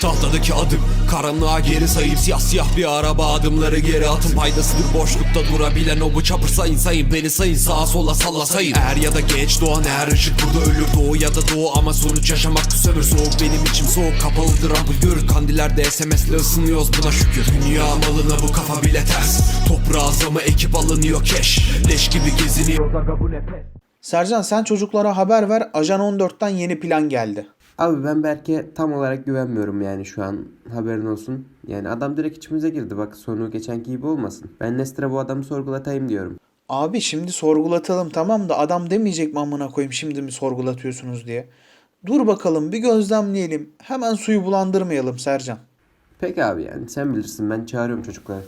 Tahtadaki adım Karanlığa geri sayıp siyah siyah bir araba Adımları geri atın. Paydasıdır boşlukta durabilen O bu çapır sayın sayın beni sayın Sağa sola salla sayın Er ya da geç doğan her ışık burada ölür. Doğu ya da doğu ama sonuç yaşamak sömür Soğuk. Benim içim soğuk kapalıdır ampul Kandillerde SMS'le ısınıyoruz buna şükür. Dünya malına bu kafa bile ters. Toprağa zamı ekip alınıyor keş. Leş gibi geziniyor. Sercan sen çocuklara haber ver. Ajan 14'ten yeni plan geldi. Abi ben Berk'e tam olarak güvenmiyorum yani şu an haberin olsun. Yani adam direkt içimize girdi bak sonu geçenki gibi olmasın. Ben Nestra bu adamı sorgulatayım diyorum. Abi şimdi sorgulatalım tamam da adam demeyecek mi amına koyayım şimdi mi sorgulatıyorsunuz diye. Dur bakalım bir gözlemleyelim. Hemen suyu bulandırmayalım Sercan. Peki abi yani sen bilirsin ben çağırıyorum çocukları.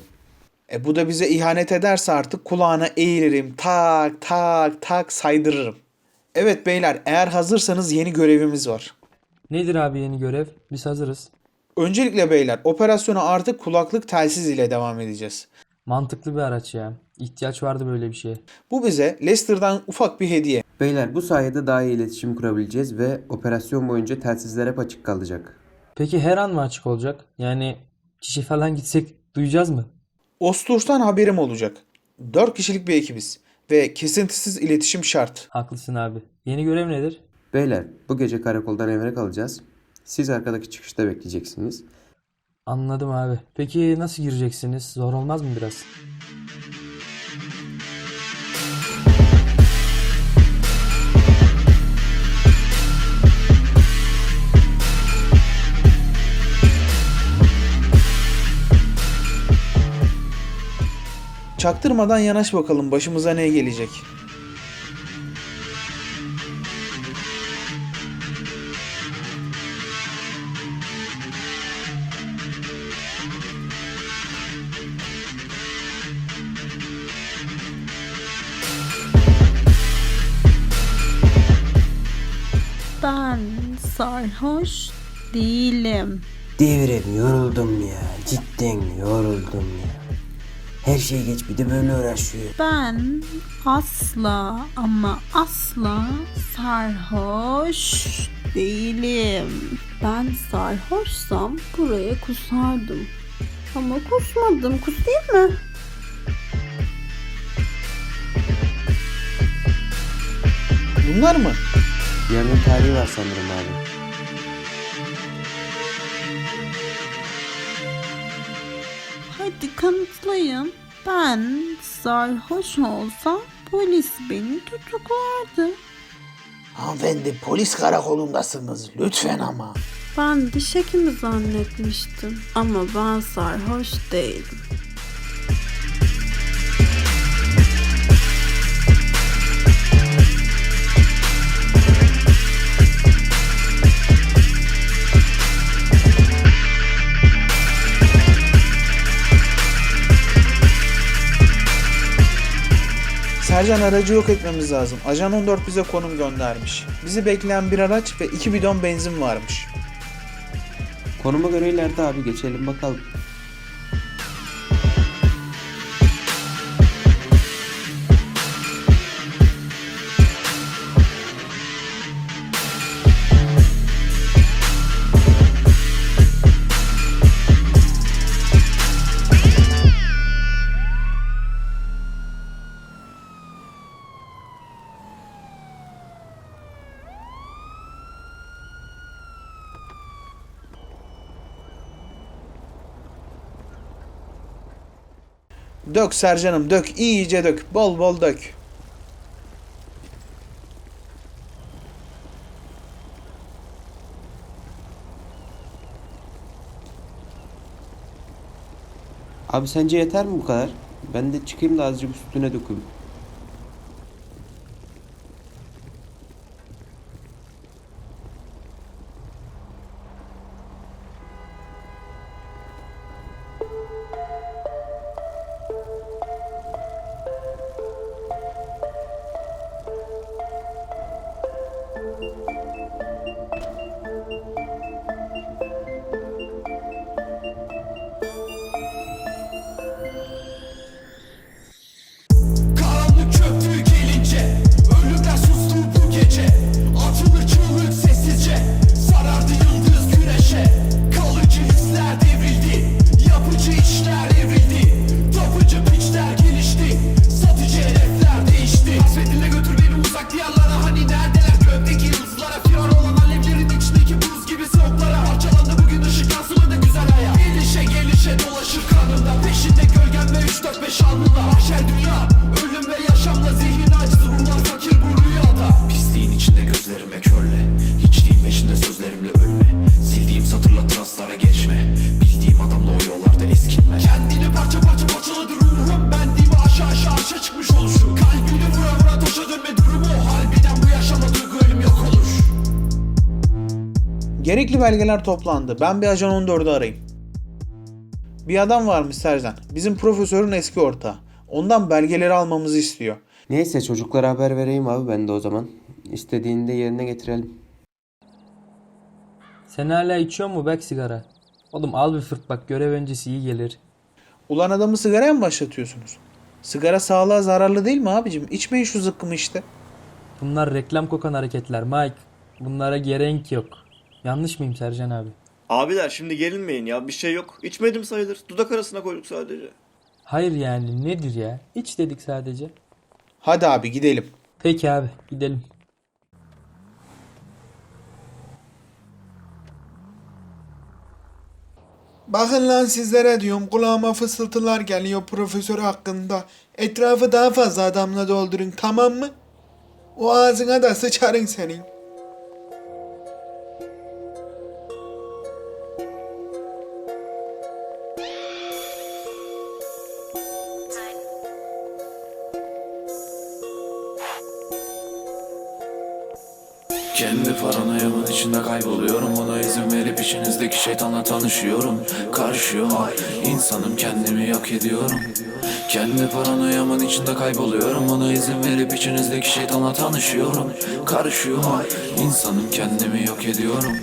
E bu da bize ihanet ederse artık kulağına eğilirim. Tak tak tak saydırırım. Evet beyler eğer hazırsanız yeni görevimiz var. Nedir abi yeni görev? Biz hazırız. Öncelikle beyler operasyona artık kulaklık telsiz ile devam edeceğiz. Mantıklı bir araç ya. İhtiyaç vardı böyle bir şeye. Bu bize Leicester'dan ufak bir hediye. Beyler bu sayede daha iyi iletişim kurabileceğiz ve operasyon boyunca telsizler hep açık kalacak. Peki her an mı açık olacak? Yani kişi falan gitsek duyacağız mı? Osturs'tan haberim olacak. 4 kişilik bir ekibiz ve kesintisiz iletişim şart. Haklısın abi. Yeni görev nedir? Beyler bu gece karakoldan evine kalacağız. Siz arkadaki çıkışta bekleyeceksiniz. Anladım abi. Peki nasıl gireceksiniz? Zor olmaz mı biraz? Çaktırmadan yanaş bakalım başımıza ne gelecek. Ben sarhoş değilim. Devrim yoruldum ya. Cidden yoruldum ya. Her şey geç bir de böyle uğraşıyor. Ben asla ama asla sarhoş değilim. Ben sarhoşsam buraya kusardım. Ama kusmadım. Kus değil mi? Bunlar mı? Yarının tarihi var sanırım abi. Hadi kanıtlayın. Ben sarhoş olsam polis beni tutuklardı. Hanımefendi polis karakolundasınız lütfen ama. Ben diş hekimi zannetmiştim. Ama ben sarhoş değilim. Sercan aracı yok etmemiz lazım. Ajan 14 bize konum göndermiş. Bizi bekleyen bir araç ve 2 bidon benzin varmış. Konuma göre ileride abi geçelim bakalım. Dök Sercan'ım dök iyice dök bol bol dök. Abi sence yeter mi bu kadar? Ben de çıkayım da azıcık üstüne dökeyim. Gerekli belgeler toplandı. Ben bir ajan 14'ü arayayım. Bir adam varmış Sercan. Bizim profesörün eski ortağı. Ondan belgeleri almamızı istiyor. Neyse çocuklara haber vereyim abi ben de o zaman. İstediğini de yerine getirelim. Sen hala içiyor mu bek sigara? Oğlum al bir fırt bak görev öncesi iyi gelir. Ulan adamı sigaraya mı başlatıyorsunuz? Sigara sağlığa zararlı değil mi abicim? İçmeyin şu zıkkımı işte. Bunlar reklam kokan hareketler Mike. Bunlara gerek yok. Yanlış mıyım Sercan abi? Abiler şimdi gelinmeyin ya bir şey yok. İçmedim sayılır. Dudak arasına koyduk sadece. Hayır yani nedir ya? İç dedik sadece. Hadi abi gidelim. Peki abi gidelim. Bakın lan sizlere diyorum kulağıma fısıltılar geliyor profesör hakkında. Etrafı daha fazla adamla doldurun tamam mı? O ağzına da sıçarın senin. Kendi paranoyamın içinde kayboluyorum. Ona izin verip içinizdeki şeytanla tanışıyorum. Karışıyorum. İnsanım kendimi yok ediyorum. Kendi paranoyamın içinde kayboluyorum. Ona izin verip içinizdeki şeytanla tanışıyorum. Karışıyorum. İnsanım kendimi yok ediyorum.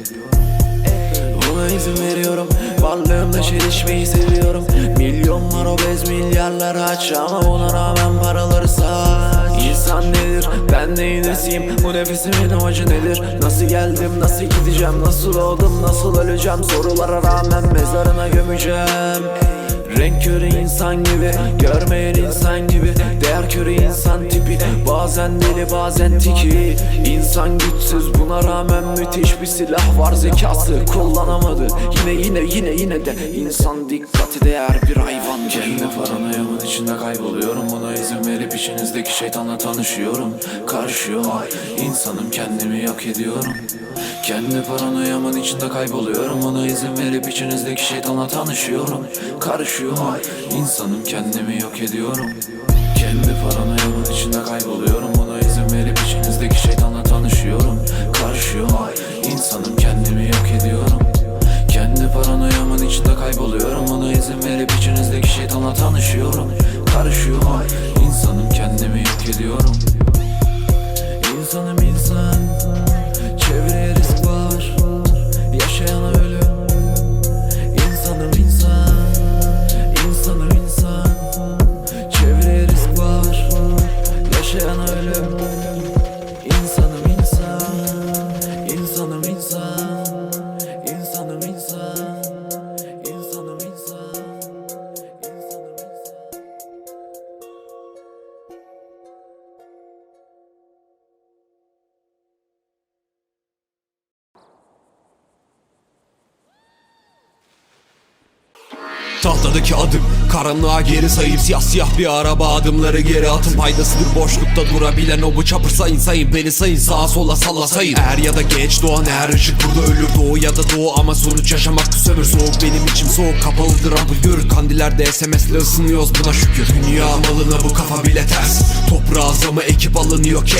Buna izin veriyorum. Varlığımla çelişmeyi seviyorum. Milyonlar obez milyarlar aç Ama buna rağmen paraları saç İnsan nedir ben neyin nesiyim Bu nefesimin amacı nedir? Nasıl geldim? Nasıl gideceğim? Nasıl doğdum nasıl öleceğim? Sorulara rağmen mezarına gömeceğim. Renk körü insan gibi Görmeyen insan gibi Değer körü insan tipi. Bazen deli bazen tiki. İnsan güçsüz buna rağmen müthiş bir silah var. Zekası kullanamadı. Yine yine yine yine de insan dikkati değer bir hayvan Kendi paranoyamın içinde kayboluyorum. Buna izin verip içinizdeki şeytanla tanışıyorum. Karışıyorum insanım kendimi yok ediyorum. Kendi paranoyamın içinde kayboluyorum. Ona izin verip içinizdeki şeytanla tanışıyorum. Karışıyorum insanım kendimi yok ediyorum. Kendi paranoyamın içinde kayboluyorum. Ona izin verip içinizdeki şeytanla tanışıyorum. Karışıyorum insanım kendimi yok şeytanla tanışıyorum Karışıyorum insanım kendimi yok ediyorum. İnsanım Tahtadaki adım. Karanlığa geri sayıp siyah siyah bir araba Adımları geri atın. Paydasıdır boşlukta durabilen O bu çapır sayın. Sayın beni sayın Sağa sola salla sayın. Er ya da geç doğan her ışık burada ölür. Doğu ya da doğu ama sonuç yaşamak sömür Soğuk. Benim içim soğuk kapalıdır ampul görür Kandillerde SMS'le ısınıyoruz buna şükür. Dünya malına bu kafa bile ters. Toprağa zamı ekip alınıyor keş